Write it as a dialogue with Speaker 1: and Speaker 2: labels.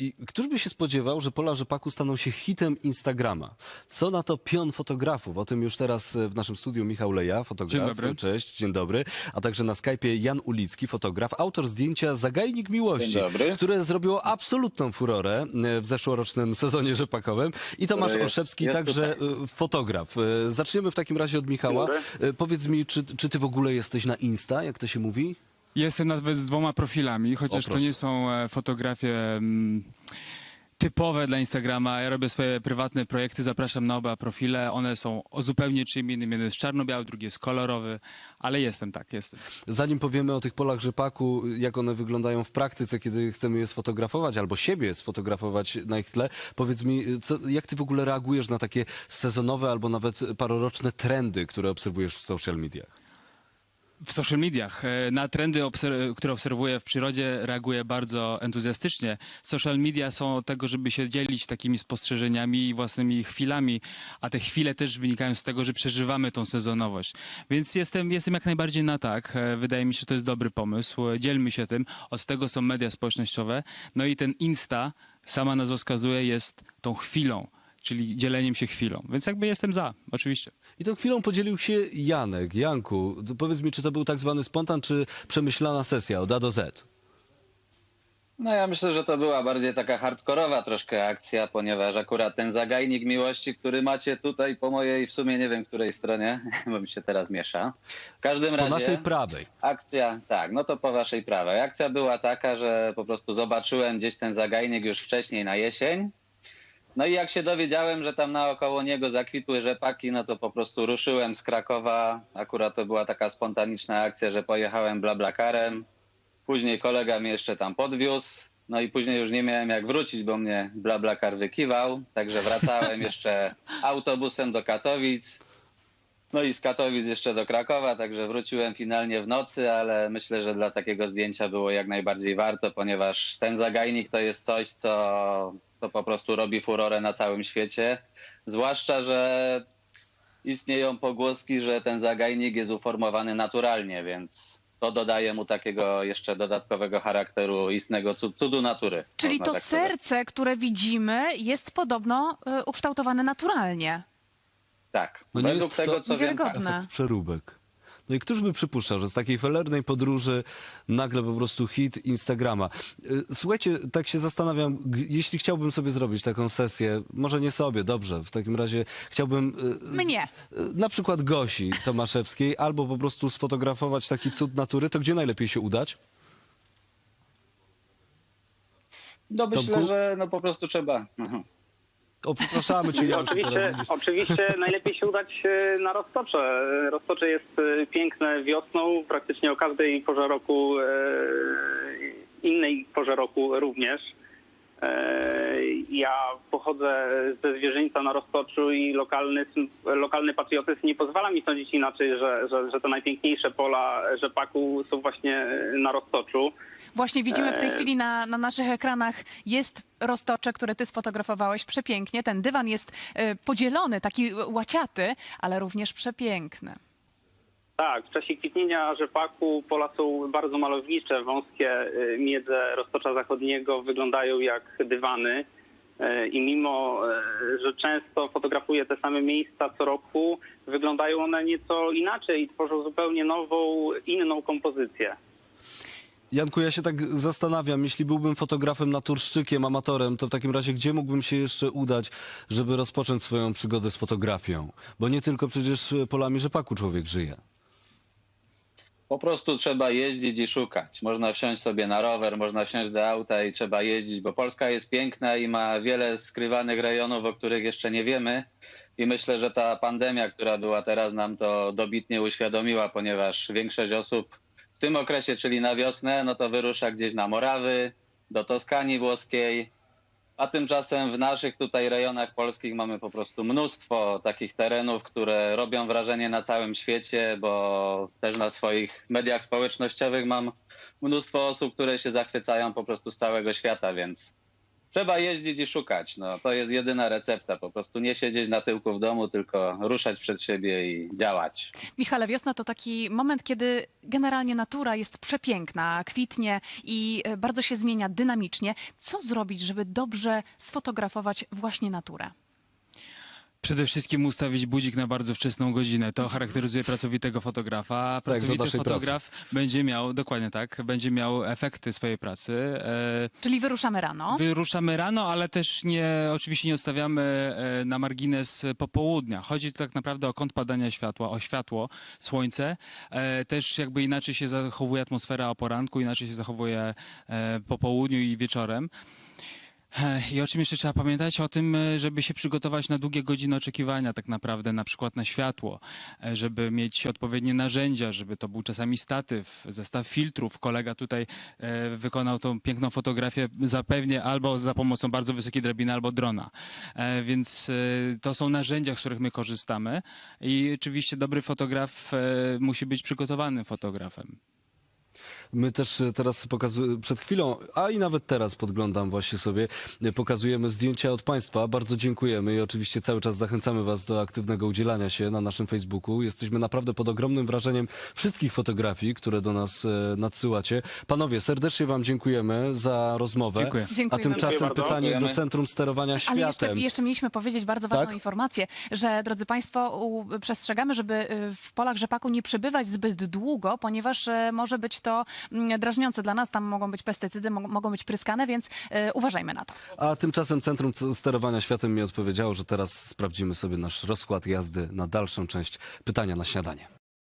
Speaker 1: I któż by się spodziewał, że pola rzepaku staną się hitem Instagrama? Co na to pion fotografów? O tym już teraz e, w naszym studiu Michał Leja, fotograf.
Speaker 2: Dzień dobry.
Speaker 1: Cześć, dzień dobry. A także na Skype'ie Jan Ulicki, fotograf, autor zdjęcia Zagajnik Miłości,
Speaker 3: Dzień dobry.
Speaker 1: które zrobiło absolutną furorę e, w zeszłorocznym sezonie rzepakowym. I Tomasz
Speaker 3: jest-
Speaker 1: Olszewski,
Speaker 3: jest
Speaker 1: także
Speaker 3: tutaj.
Speaker 1: e, fotograf. Zaczniemy w takim razie od Michała. Powiedz mi, czy, czy ty w ogóle jesteś na Insta, jak to się mówi?
Speaker 2: Jestem nawet z dwoma profilami, chociaż to
Speaker 1: proszę.
Speaker 2: nie są e, fotografie mm, typowe dla Instagrama. Ja robię swoje prywatne projekty, zapraszam na oba profile. One są o zupełnie czym innym. Jeden jest czarno-biały, drugi jest kolorowy, ale jestem tak, jestem.
Speaker 1: Zanim powiemy o tych polach rzepaku, jak one wyglądają w praktyce, kiedy chcemy je sfotografować, albo siebie sfotografować na ich tle, powiedz mi, co, jak ty w ogóle reagujesz na takie sezonowe albo nawet paroroczne trendy, które obserwujesz w social mediach?
Speaker 2: W social mediach e, na trendy, które obserwuję w przyrodzie, reaguję bardzo entuzjastycznie. Social media są od tego, żeby się dzielić takimi spostrzeżeniami i własnymi chwilami, a te chwile też wynikają z tego, że przeżywamy tą sezonowość. Więc jestem, jestem jak najbardziej na tak. E, Wydaje mi się, że to jest dobry pomysł. Dzielmy się tym. Od tego są media społecznościowe. No i ten Insta, sama nazwa wskazuje, jest tą chwilą, czyli dzieleniem się chwilą. Więc jakby jestem za, oczywiście.
Speaker 1: I tą chwilą podzielił się Janek. Janku, powiedz mi, czy to był tak zwany spontan, czy przemyślana sesja od A do Z?
Speaker 3: No ja myślę, że to była bardziej taka hardkorowa troszkę akcja, ponieważ akurat ten zagajnik miłości, który macie tutaj po mojej w sumie nie wiem której stronie, bo mi się teraz miesza. W każdym
Speaker 1: Po
Speaker 3: razie
Speaker 1: naszej prawej.
Speaker 3: akcja, tak, no to po waszej prawej. Akcja była taka, że po prostu zobaczyłem gdzieś ten zagajnik już wcześniej na jesień. No i jak się dowiedziałem, że tam naokoło niego zakwitły rzepaki, no to po prostu ruszyłem z Krakowa. Akurat to była taka spontaniczna akcja, że pojechałem blablakarem. Później kolega mnie jeszcze tam podwiózł. No i później już nie miałem jak wrócić, bo mnie blablakar wykiwał. Także wracałem jeszcze autobusem do Katowic. No i z Katowic jeszcze do Krakowa, także wróciłem finalnie w nocy, ale myślę, że dla takiego zdjęcia było jak najbardziej warto, ponieważ ten zagajnik to jest coś, co, co po prostu robi furorę na całym świecie. Zwłaszcza, że istnieją pogłoski, że ten zagajnik jest uformowany naturalnie, więc to dodaje mu takiego jeszcze dodatkowego charakteru istnego cu- cudu natury.
Speaker 4: Czyli to
Speaker 3: tak
Speaker 4: serce, które widzimy, jest podobno y, ukształtowane naturalnie.
Speaker 3: Tak.
Speaker 1: No nie
Speaker 3: Według
Speaker 1: jest to
Speaker 3: tego, co wiem.
Speaker 1: Efekt przeróbek. No i któż by przypuszczał, że z takiej felernej podróży nagle po prostu hit Instagrama. Y, Słuchajcie, tak się zastanawiam, jeśli chciałbym sobie zrobić taką sesję, może nie sobie, dobrze, w takim razie chciałbym... y,
Speaker 4: Mnie.
Speaker 1: y, Na przykład Gosi Tomaszewskiej, albo po prostu sfotografować taki cud natury, to gdzie najlepiej się udać?
Speaker 3: No myślę,
Speaker 1: Tomku?
Speaker 3: że no po prostu trzeba. Mhm.
Speaker 1: O, przepraszamy cię, Janku, teraz
Speaker 5: Oczywiście,
Speaker 1: widzisz.
Speaker 5: oczywiście najlepiej się udać e, na Roztocze. Roztocze jest e, piękne wiosną, praktycznie o każdej porze roku, e, innej porze roku również. E, Ja pochodzę ze zwierzyńca na Roztoczu i lokalny, lokalny patriotyzm nie pozwala mi sądzić inaczej, że, że, że te najpiękniejsze pola rzepaku są właśnie na Roztoczu.
Speaker 4: Właśnie widzimy w tej
Speaker 5: Eee.
Speaker 4: chwili na, na naszych ekranach jest roztocze, które ty sfotografowałeś przepięknie. Ten dywan jest y, podzielony, taki łaciaty, ale również przepiękny.
Speaker 5: Tak, w czasie kwitnienia rzepaku pola są bardzo malownicze, wąskie y, miedze roztocza zachodniego wyglądają jak dywany. Y, I mimo, y, że często fotografuję te same miejsca co roku, wyglądają one nieco inaczej i tworzą zupełnie nową, inną kompozycję.
Speaker 1: Janku, ja się tak zastanawiam, jeśli byłbym fotografem naturszczykiem, amatorem, to w takim razie gdzie mógłbym się jeszcze udać, żeby rozpocząć swoją przygodę z fotografią? Bo nie tylko przecież polami rzepaku człowiek żyje.
Speaker 3: Po prostu trzeba jeździć i szukać. Można wsiąść sobie na rower, można wsiąść do auta i trzeba jeździć, bo Polska jest piękna i ma wiele skrywanych rejonów, o których jeszcze nie wiemy. I myślę, że ta pandemia, która była teraz, nam to dobitnie uświadomiła, ponieważ większość osób w tym okresie, czyli na wiosnę, no to wyrusza gdzieś na Morawy, do Toskanii włoskiej, a tymczasem w naszych tutaj rejonach polskich mamy po prostu mnóstwo takich terenów, które robią wrażenie na całym świecie, bo też na swoich mediach społecznościowych mam mnóstwo osób, które się zachwycają po prostu z całego świata, więc trzeba jeździć i szukać. No, to jest jedyna recepta. Po prostu nie siedzieć na tyłku w domu, tylko ruszać przed siebie i działać.
Speaker 4: Michale, wiosna to taki moment, kiedy generalnie natura jest przepiękna, kwitnie i e, bardzo się zmienia dynamicznie. Co zrobić, żeby dobrze sfotografować właśnie naturę?
Speaker 2: Przede wszystkim ustawić budzik na bardzo wczesną godzinę. To charakteryzuje pracowitego fotografa. A
Speaker 1: do
Speaker 2: Pracowity
Speaker 1: naszej
Speaker 2: fotograf będzie miał, dokładnie tak, będzie miał efekty swojej pracy. E,
Speaker 4: Czyli wyruszamy rano.
Speaker 2: Wyruszamy rano, ale też nie, oczywiście nie odstawiamy e, na margines popołudnia. Chodzi tak naprawdę o kąt padania światła, o światło, słońce. E, Też jakby inaczej się zachowuje atmosfera o poranku, inaczej się zachowuje e, po południu i wieczorem. I o czym jeszcze trzeba pamiętać? O tym, e, żeby się przygotować na długie godziny oczekiwania tak naprawdę, na przykład na światło, e, żeby mieć odpowiednie narzędzia, żeby to był czasami statyw, zestaw filtrów. Kolega tutaj e, wykonał tą piękną fotografię zapewnie albo za pomocą bardzo wysokiej drabiny, albo drona. Więc to są narzędzia, z których my korzystamy i oczywiście dobry fotograf musi być przygotowanym fotografem.
Speaker 1: My też e, teraz pokazujemy, przed chwilą, a i nawet teraz podglądam właśnie sobie, e, pokazujemy zdjęcia od Państwa. Bardzo dziękujemy i oczywiście cały czas zachęcamy Was do aktywnego udzielania się na naszym Facebooku. Jesteśmy naprawdę pod ogromnym wrażeniem wszystkich fotografii, które do nas e, nadsyłacie. Panowie, serdecznie Wam dziękujemy za rozmowę.
Speaker 2: Dziękuję.
Speaker 1: A
Speaker 4: Dziękujemy.
Speaker 1: tymczasem
Speaker 5: Dziękuję bardzo.
Speaker 1: pytanie do
Speaker 3: Dziękujemy.
Speaker 1: Centrum Sterowania
Speaker 4: Ale jeszcze,
Speaker 1: Światem.
Speaker 4: jeszcze mieliśmy powiedzieć bardzo ważną
Speaker 1: Tak?
Speaker 4: informację, że drodzy Państwo, u, przestrzegamy, żeby y, w polach rzepaku nie przebywać zbyt długo, ponieważ e, może być to drażniące dla nas. Tam mogą być pestycydy, mo- mogą być pryskane, więc e, uważajmy na to.
Speaker 1: A tymczasem Centrum Sterowania Światem mi odpowiedziało, że teraz sprawdzimy sobie nasz rozkład jazdy na dalszą część pytania na śniadanie.